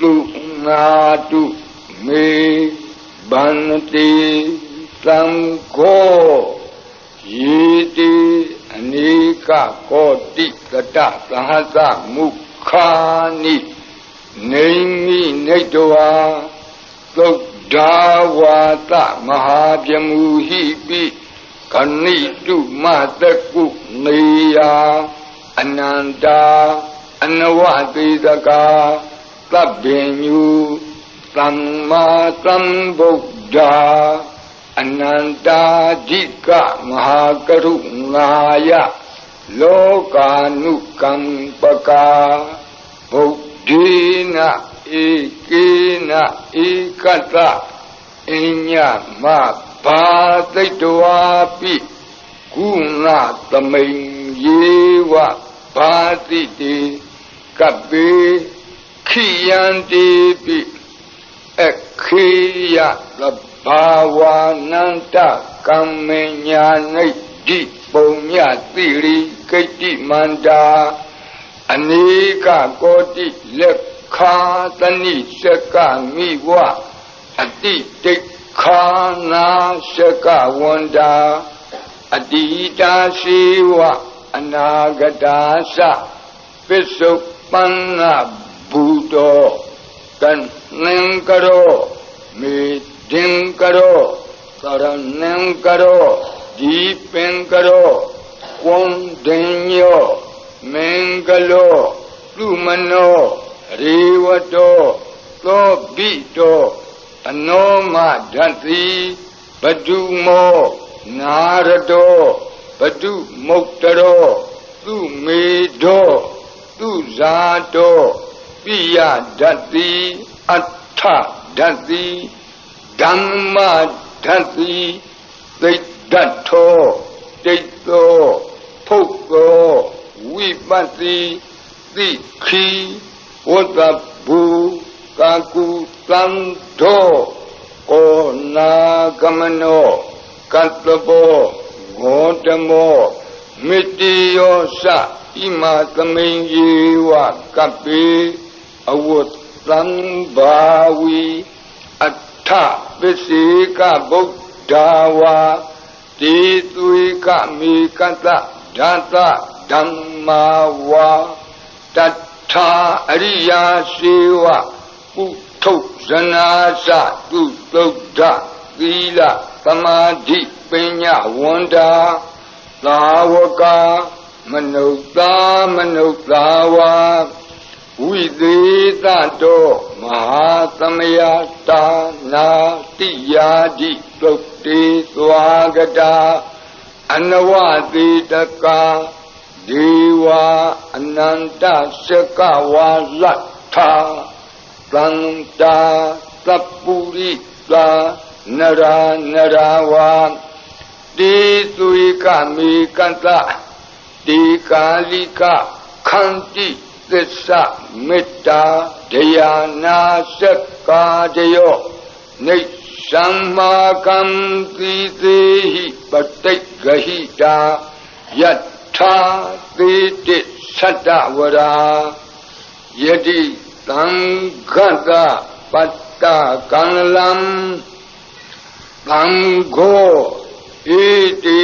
သုနာတုမေဗန္တိသံဃောယေတိအနိကကောတိကတသဟသမုခာနိနေမိနေတဝါသုဒ္ဓဝါသမဟာပြမူဟိပိခဏိတုမတကုနေယအနန္တာအနဝတိတကာ သဗ္ဗညုသမ္မာသမ္ဗုဒ္ဓအနန္တာဓိကမဟာကရုဏာယလောကာနုကံပကာဗုဒ္ဓေနဧကေနဧကတအညမဘာသိတဝါပိကုဏသမိန်ယေဝဘာတိတိကပေ ခိယံတိပိအခေယသဘာဝနန္တကမ္မညာနိတိပုံညတိရိကိတိမန္တာအနိကကောတိလက်ခာတဏိစကမိဝအတိတိခာနာစကဝန္တာအတိတာရှိဝအနာဂတာသပစ္စုပန်န ဘူတောကံနံကရောမေတင်ကရောသရဏံကရောဒီပင်ကရောဝံဒင်ညောမင်္ဂလောလူမနောရေဝတောသောဘိတောအနောမဓတ္တိဘဒုမောနာရတောဘဒုမုတ်တရောသူမေတောသူဇာတော ပိယဓတ္တိအဋ္ဌဓတ္တိဓမ္မဓတ္တိသိတ္တထောတိတ်သောဖုတ်သောဝိပတ္တိသိခီဝတ္တဘူကာကုသံသောဩနာကမနောကတ္တဘောဂေါတမောမေတ္တိယောသဣမသမိန်ယေဝကပိ အဝတ်သံဘာဝီအထပစ္စေကဗုဒ္ဓဝါတိသွေကမေကတဓာတဓမ္မာဝါတထာအရိယာစေဝပုထုဇနာသတုသုဒ္ဓသီလသမာဓိပညာဝန္တာသာဝကမနုဿာမနုဿာဝါ ဝိသေသတောမဟာသမယတာနာတိယာတိသုတ်တေသွားကတာအနဝတိတကာဒေဝအနန္တစကဝါလတ်ထာသန္တာသပ္ပုရိသာနရာနရာဝါတေသွေကမေကန္တတေကာလိကခန္တိ သစ္စာမေတ္တာတရားနာစက္ကာတယောနေသမ္မာကံတိသေဟိပတိတ်ဂဟိတာယထာသေတိသတ္တဝရာယတိသံဃတပတ္တကံလံသံဃောဣတိ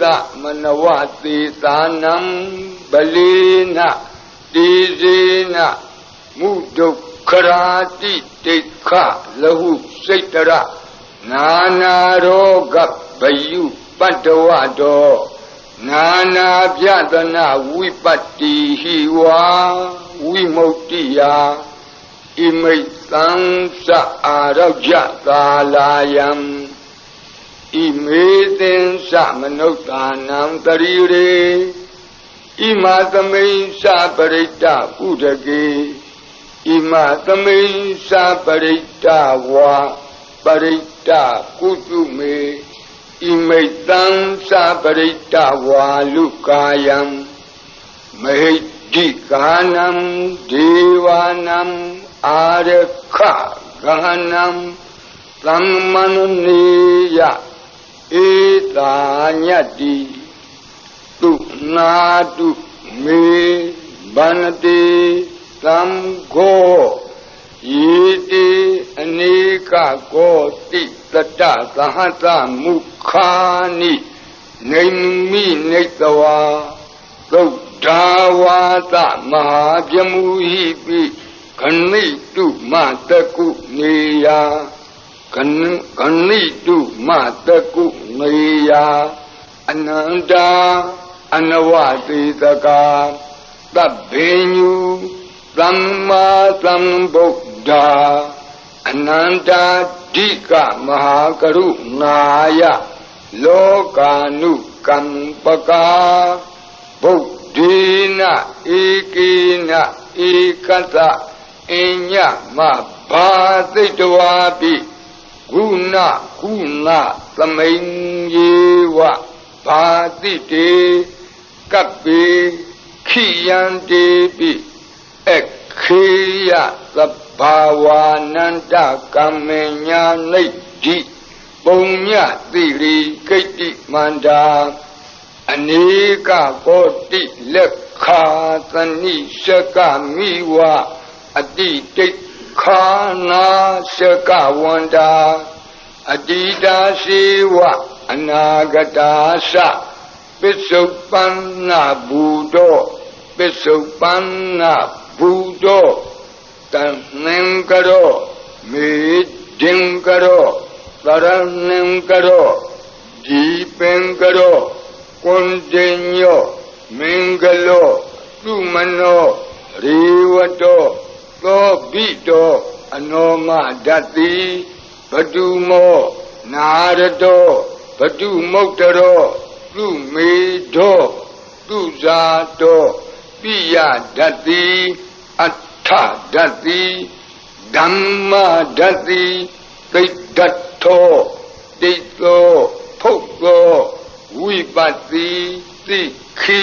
သမနဝတိသာနံပလီနာ တိဇေနမုဒုက္ခရာတိတိခလဟုစိတ်တရနာနာရောဂဘယုပတ္တဝတောနာနာပြဒနာဝိပတ္တိဟိဝါဝိမု ക്തി ယာဣမိတ်သံသအာရောကြကာလာယံဣမေသင်္စမနုဿာနံတရိရေ ဣမာသမိန်သပရိတ္တဥဒကေဣမမသမိန်စာပရိတ္တဝါပရိတ္တကုတုမေဣမိတံစာပရိတ္တဝါလူကာယံမဟိတိကာနံဒေဝနံအာရခဂဟနံသမ္မနနေယဧတာညတိ တုနာတုမေဗန္တိသံဃောယေတိအနေကကောတိတတသဟတမုခာနိနေမိနေတဝါသုဒ္ဓဝါသမဟာပြမူဟိပိခဏိတုမတကုနေယခဏိတုမတကုနေယအနန္တာ အနဝတိတကာသဗ္ဗညုသမ္မာသမ္ဗုဒ္ဓအနန္တာဓိကမဟာကရုဏာယလောကာနုကံပကာဗုဒ္ဓေနဧကေနဧကတအညမဘာသိတဝါပိဂုဏကုဏသမိန်ယေဝဘာတိတေ ကပ္ပေခိယံတေပိအခေယသဘာဝနန္တကမ္မညာနိဋ္ဌိပုံညတိရိကိတ္တိမန္တာအနေကကောတိလက်ခာသနိရှကမိဝအတိတိခာနာရှကဝန္တာအတိတာရှိဝအနာဂတာသ ပစ္စုပန်နာဘူတောပစ္စုပန်နာဘူတောတန်နင်္ကရောမေဒင်္ကရောသရဏင်္ကရောဒီပင်္ကရောကွန်တင်ညောမင်္ဂလောသူမနောရေဝတောသောဘိတောအနောမဓတ္တိဘတုမောနာရတောဘတုမုတ်တရော သူမေတောသူဇာတောပိယဓတ္တိအထဓတ္တိဓမ္မဓတ္တိသိတ္တထောတိတောဖုတ်သောဝိပတ္တိသိခိ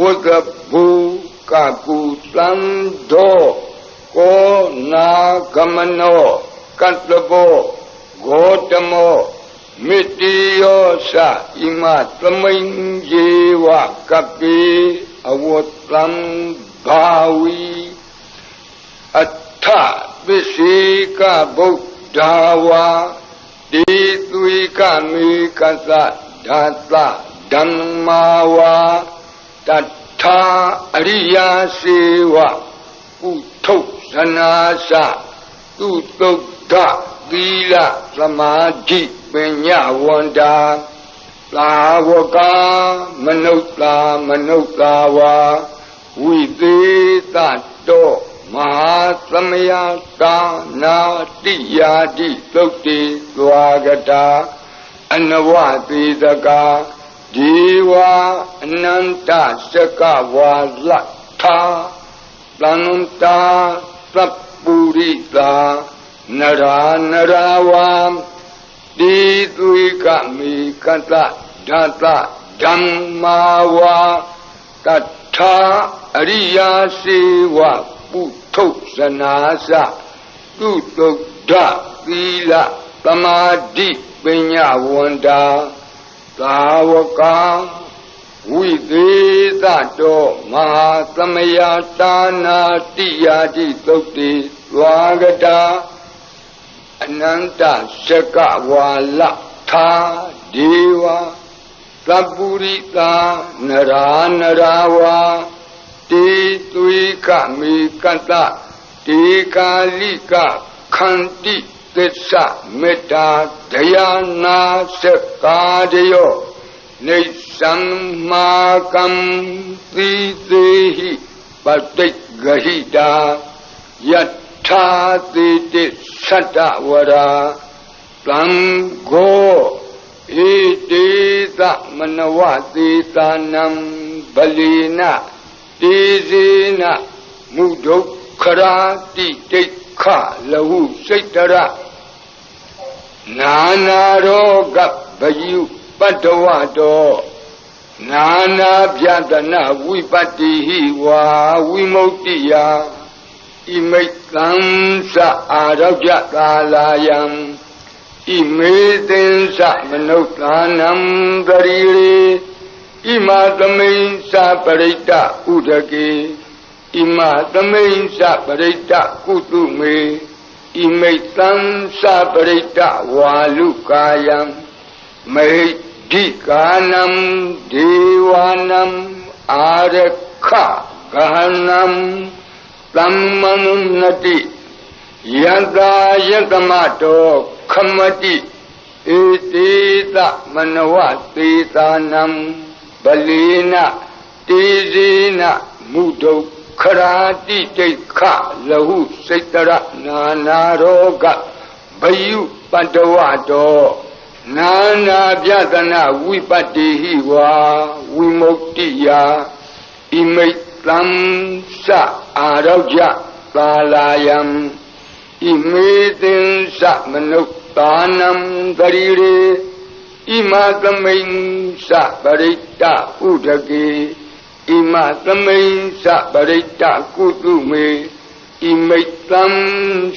ဝကဘူကကုသံသောကောနာကမနောကတ္တဘောဂေါတမော မေတ္တိယောသဣမသမိန်ယေဝကပိအဝတ္တံဘာဝီအထပစ္စေကဗုဒ္ဓဝါတိသွေကမေကသဓာတဓမ္မာဝါတထာအရိယာစေဝဥထုဇနာသသူတုဒ္ဓ သီလသမာဓိပညာဝန္တာသာဝကမနုဿာမနုဿာဝါဝိသေးတတောမဟာသမယတာနာတိယာတိသုတ်တိသွားကတာအနဝသေတကာဒီဝအနန္တစကဝါလထာတန္တာသပ္ပုရိတာ နရာနရာဝံတိသွေကမေကတဓာတဓမ္မာဝါတထာအရိယာစေဝပုထုဇနာသသူတုဒ္ဓသီလသမာဓိပညာဝန္တာသာဝကဝိသေးသတောမဟာသမယတာနာတိယာတိသုတ်တိသွားကတာ အနန္တစကဝါလသာဒေဝသပ္ပုရိတာနရာနရာဝါတေသွေကမေကတတေကာလိကခန္တိသစ္စာမေတ္တာဒယာနာစကာတယောနေသမ္မာကံသီသေဟိပတိတ်ဂဟိတာယ ထာတိတိသတ္တဝရာသံဃောဣတိသမနဝတိသာနံဗလီနတေဇေနမုဒုက္ခခရာတိဒိဋ္ခလဟုစိတ်တရနာနာရောဂဗယုပတ္တဝတောနာနာပြဒနာဝိပတ္တိဟိဝါဝိမု ക്തി ယ ဣမိတ်သံသအာရောကြကာလာယံဣမေသင်္သမနုဿာနံတရီရေဣမသမိန်သပရိတ္တဥဒကေဣမသမိန်သပရိတ္တကုတုမေဣမိတ်သံသပရိတ္တဝါလူကာယံမဟိဒိကာနံဒေဝနံအာရခဂဟနံ သမ္မနုနတိယတယတမတောခမတိဧတိသမနဝသေသာနံဗလေနတေဇေနမုဒုခရာတိတိခလဟုစိတ်တရနာနာရောဂဘယုပတ္တဝတောနာနာပြဒနာဝိပတ္တိဟိဝါဝိမု ക്തി ယဣမိတ် သံသအာရောကြသာလာယံဣမေသင်္သမနုဿာနံတရီရေဣမသမိန်သပရိတ္တဥဒကေဣမသမိန်သပရိတ္တကုတုမေဣမိတ်သံ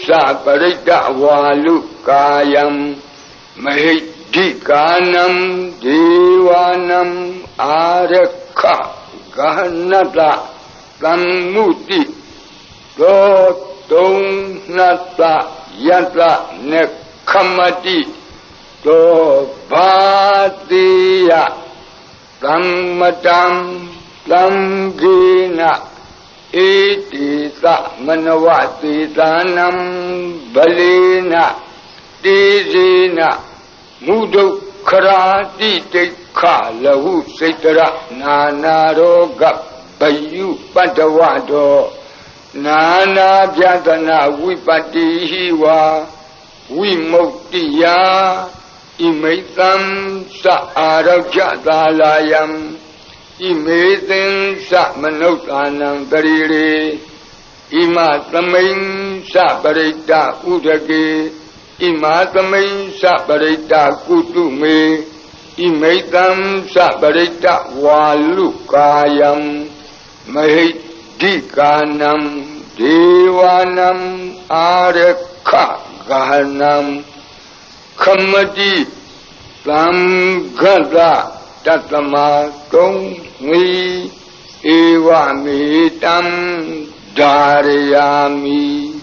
သပရိတ္တဝါလူကာယံမဟိဒိကာနံဒေဝနံအာရခဂဟနတ သံမုတိသောတုံနတယတနေခမတိသောဘာတိယသမ္မတံသံဂေနဣတိသမနဝသေသာနံဗလေနတေဇေနမုဒုခရာတိတိခလဟုစိတ်တရနာနာရောဂ ဘယုပတ္တဝတောနာနာပြဒနာဝိပတ္တိဟိဝါဝိမု ക്തി ယဣမိတံသအာရောဂသာလာယံဣမေသင်္သမနုဿာနံတရီရေဣမသမိန်သပရိတ္တဥဒကေဣမသမိန်သပရိတ္တကုတုမေဣမိတံသပရိတ္တဝါလူကာယံ မဟိဒိကာနံဒေဝနံအာရခဂဟနံခမတိသံဃတတတမကုံငီဧဝမေတံဓာရယာမိ